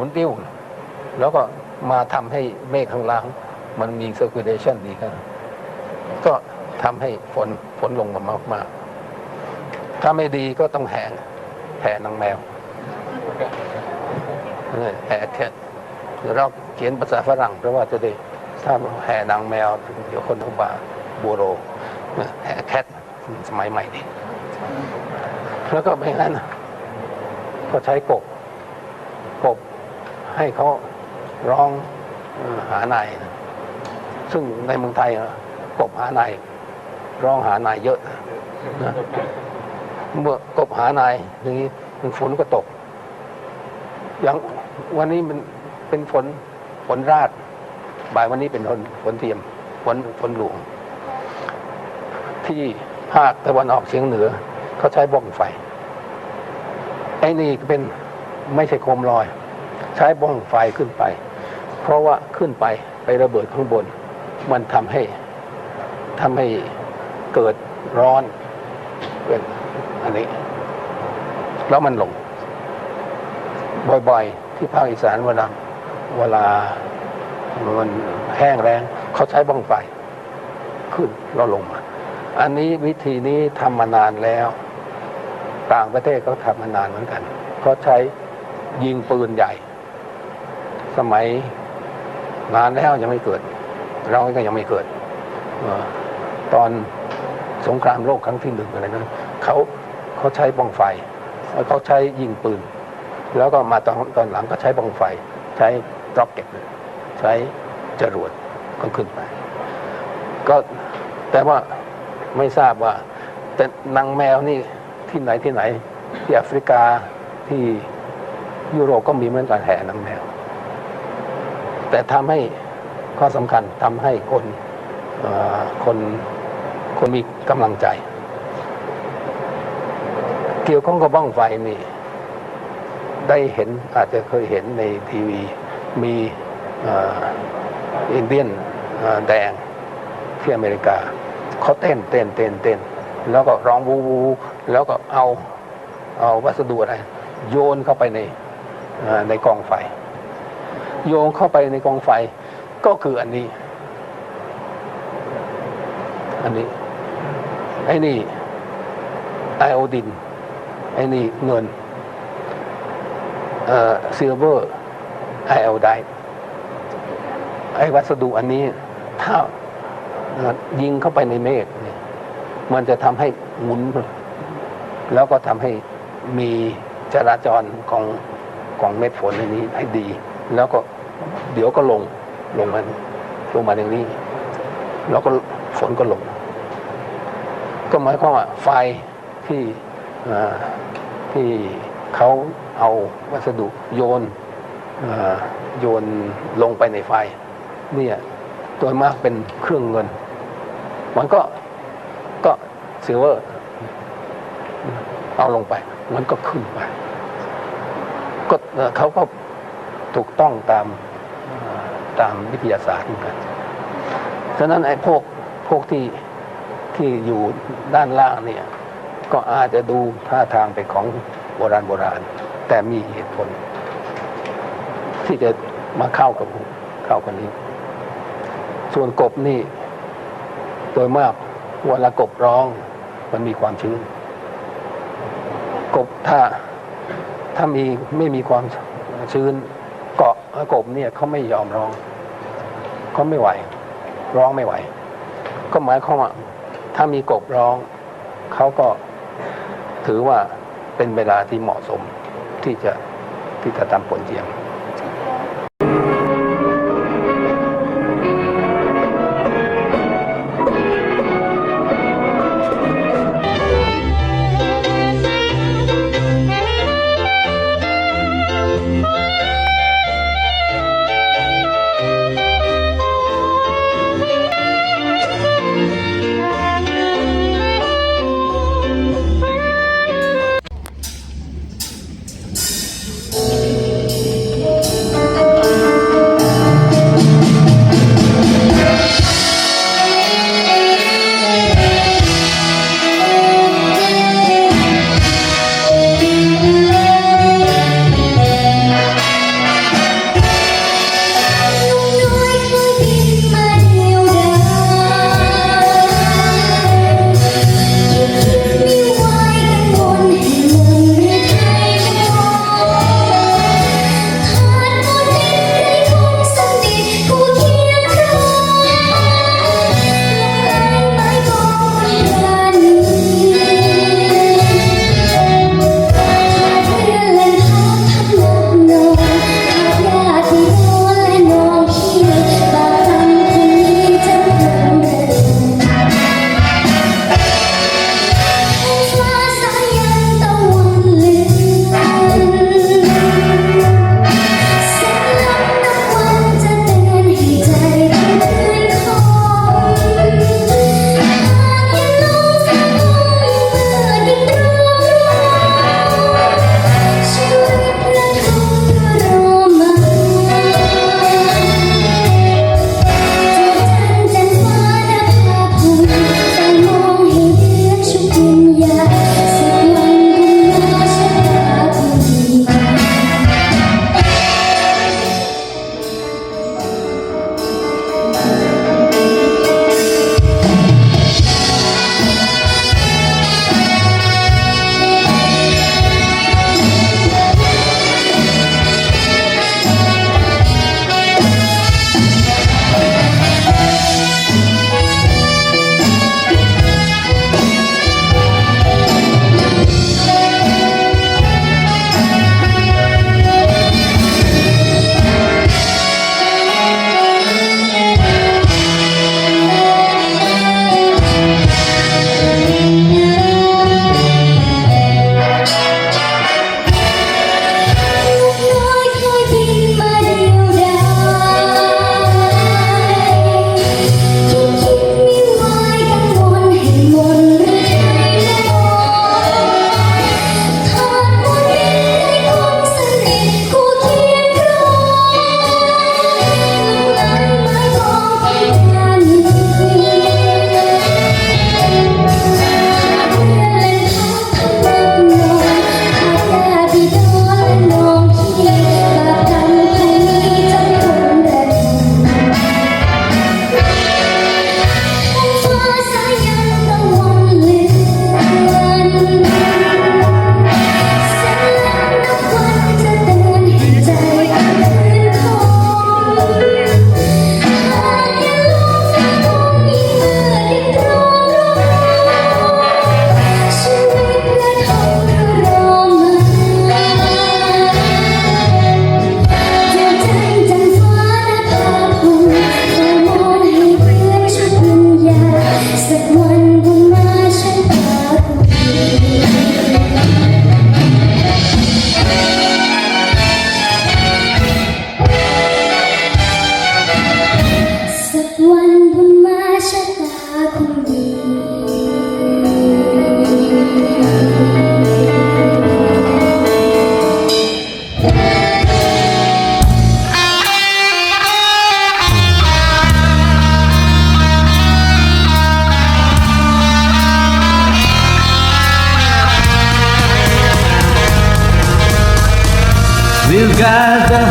มุนติ้ว แล้วก็มาทำให้เมฆข้างล่าง มันมี circulation ดีครับก็ทำให้ฝนฝนลงมามากๆถ้าไม่ดีก็ต้องแห่แห่นางแมวแห่แคทเราเขียนภาษาฝรั่งเพราะว่าจะได้ถ้าแห่นางแมวเดี๋ยวคนต้องบาบูโรแห่แคทสมัยใหม่ดีแล้วก็ไม่งั้นก็ใช้กบกบ ให้เขาร้องหานายนะซึ่งในเมืองไทยอะกบหานายร้องหานายเยอะนะเมื่อกบหานายอย่างนี้มันฝนก็ตก อย่างวันนี้มันเป็นฝนฝนราดบ่ายวันนี้เป็นฝนฝนเทียมฝนฝนหลวง ที่ภาคตะวันออกเฉียงเหนือ เขาใช้บ้องไฟไอ้นี่เป็นไม่ใช่โคมลอย ใช้บ้องไฟขึ้นไป เพราะว่าขึ้นไปไประเบิดข้างบน มันทำให้ทำให้เกิดร้อนเป็นอันนี้ แล้วมันลง บ่อยๆ ที่ภาคอีสานเวลาเวลามันแห้งแรงเขาใช้บ้องไฟ ขึ้นแล้วลงมา อันนี้วิธีนี้ทำมานานแล้ว ต่างประเทศเขาทำมานานเหมือนกันเขาใช้ยิงปืนใหญ่ สมัยนานแล้วยังไม่เกิด เราก็ยังไม่เกิดตอนสงครามโลกครั้งที่หนึ่งอะไรนั้นเขาเขาใช้บ้องไฟเขาใช้ยิงปืน แล้วก็มาตอนตอนหลังก็ใช้บ้องไฟ ใช้ร็อกเก็ตใช้จรวดก็ขึ้นไป ก็แต่ว่าไม่ทราบว่า แต่นางแมวนี่ที่ไหนที่ไหน ที่แอฟริกาที่ยุโรปก็มีเหมือนกันแห่นางแมว แต่ทำให้ข้อสำคัญทำให้คนคนคนมีกำลังใจ เกี่ยวข้องกับบ้องไฟนี่ได้เห็นอาจจะเคยเห็นในทีวีมีอินเดียนแดงที่อเมริกาเขาเต้นเต้นเต้นเต้น แล้วก็ร้องวูวูแล้วก็เอาเอาวัสดุอะไรโยนเข้าไปในในกองไฟ โยงเข้าไปในกองไฟ ก็คืออันนี้ อันนี้ ไอ้นี่ไอโอดิน ไอ้นี่เงินเอ่อซิลเวอร์ไอโอไดไอ้วัสดุอันนี้ ถ้ายิงเข้าไปในเมฆเนี่ยมันจะทำให้หมุน แล้วก็ทำให้มีจราจรของของเม็ดฝนในนี้ให้ดี แล้วก็เดี๋ยวก็ลงลงมาลงมาอย่างนี้ แล้วก็ฝนก็ลง ก็หมายความว่าไฟที่ที่เขาเอาวัสดุโยนโยนลงไปในไฟเนี่ยโดยมากเป็นเครื่องเงิน มันก็ก็ซิลเวอร์เอาลงไป มันก็ขึ้นไป ก็เขาก็ ถูกต้องตามตามวิทยาศาสตร์เหมือนกันฉะนั้นไอ้พวกพวกที่ที่อยู่ด้านล่างเนี่ย ก็อาจจะดูท่าทางเป็นของโบราณโบราณ แต่มีเหตุผล ที่จะมาเข้ากับเข้ากันนี้ ส่วนกบนี่ โดยมากเวลากบร้องมันมีความชื้น กบถ้าถ้ามีไม่มีความชื้น เกาะกบเนี่ยเขาไม่ยอมร้องเขาไม่ไหว ร้องไม่ไหว ก็หมายความว่าถ้ามีกบร้องเขาก็ถือว่าเป็นเวลาที่เหมาะสมที่จะที่จะทำผลเทียม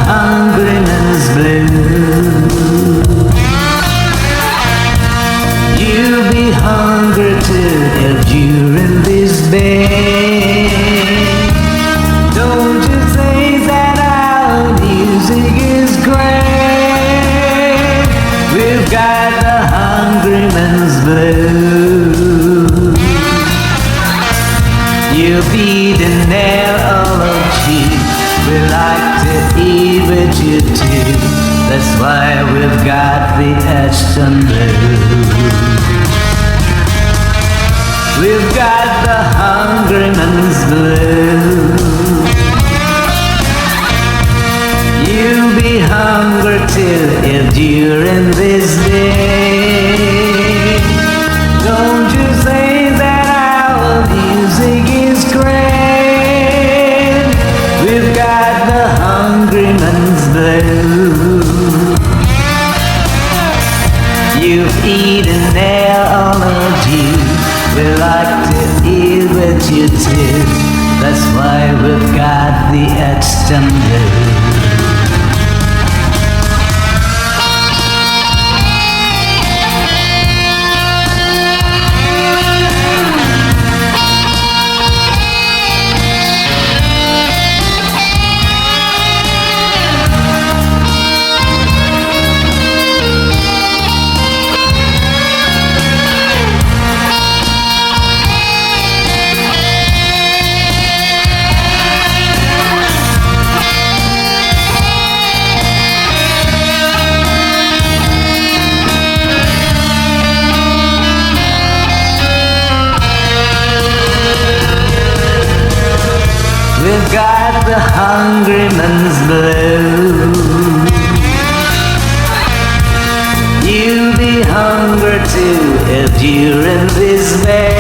hungryman's blue. You'll be hungry you're in this bed. Don't you think that our music is great? We've got the hungryman's blue. You'll be the nail That's why we've got the Ashton Blue. We've got the hungryman's blue. You'll be hungry too if this day. You've eaten their allergy. We like to eat with you too. That's why we've got the extra during this day.